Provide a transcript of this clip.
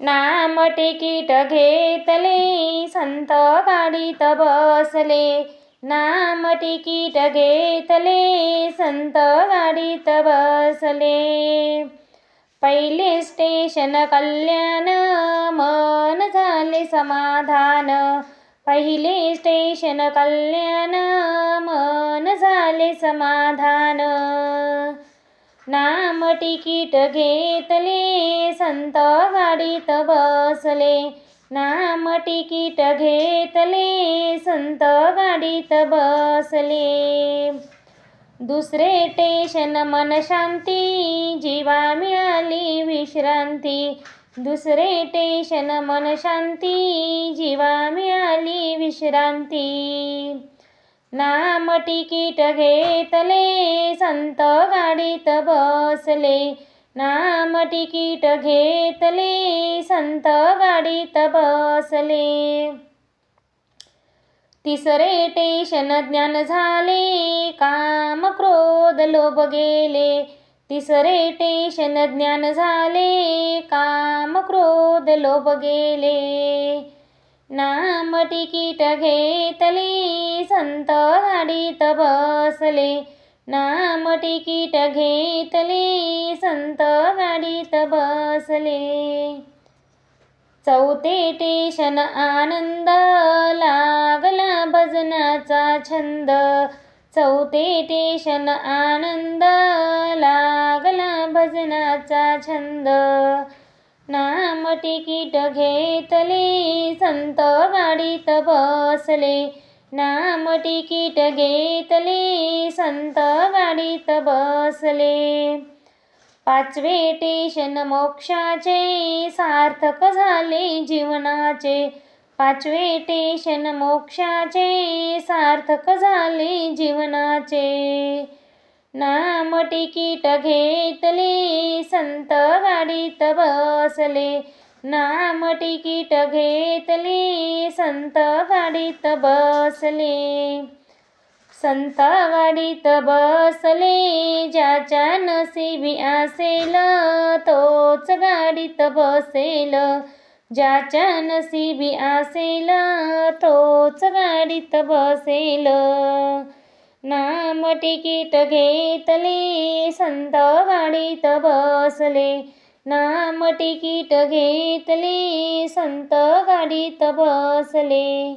नाम तिकीट घेतले संत गाडीत बसले. नाम तिकीट घेतले संत गाडीत बसले. पहिले स्टेशन कल्याण मन झाले समाधान. पहिले स्टेशन कल्याण मन झाले समाधान. नाम तिकीट घेतले संत गाडीत बसले. नाम तिकीट घेतले संत गाडीत बसले. दुसरे टेशन मन शांती जीवा मिळाली विश्रांती. दुसरे टेशन मन शांती जीवा मिळाली विश्रांती. नाम तिकीट घेतले संत गाडीत बसले. नाम तिकीट घेतले संत गाडीत बसले. तिसरे टेशन ज्ञान झाले काम क्रोध लोभ गेले. तिसरे टेशन ज्ञान झाले काम क्रोध लोभ गेले. नाम तिकीट घेतले संत गाडीत बसले. नाम तिकीट घेतले संत गाडीत बसले. चौथे टेशन आनंद लागला भजनाचा छंद. चौथे टेशन आनंद लागला भजनाचा छंद. नाम तिकीट घेतले संत गाडीत बसले. नाम तिकीट घेतले संत गाडीत बसले. पाचवे टेशन मोक्षाचे सार्थक झाले जीवनाचे. पाचवे टेशन मोक्षाचे सार्थक झाले जीवनाचे. नाम तिकीट घेतले संत गाडीत बसले. नाम तिकीट घेतले संत गाडीत बसले. संत गाडीत बसले ज्याच्या नसिबी असेल तोच गाडीत बसेल. ज्याच्या नसिबी असेल तोच गाडीत बसेल. नाम टिकीत घेतले संत गाडीत बसले. नाम टिकीट घेतले संत गाडीत बसले.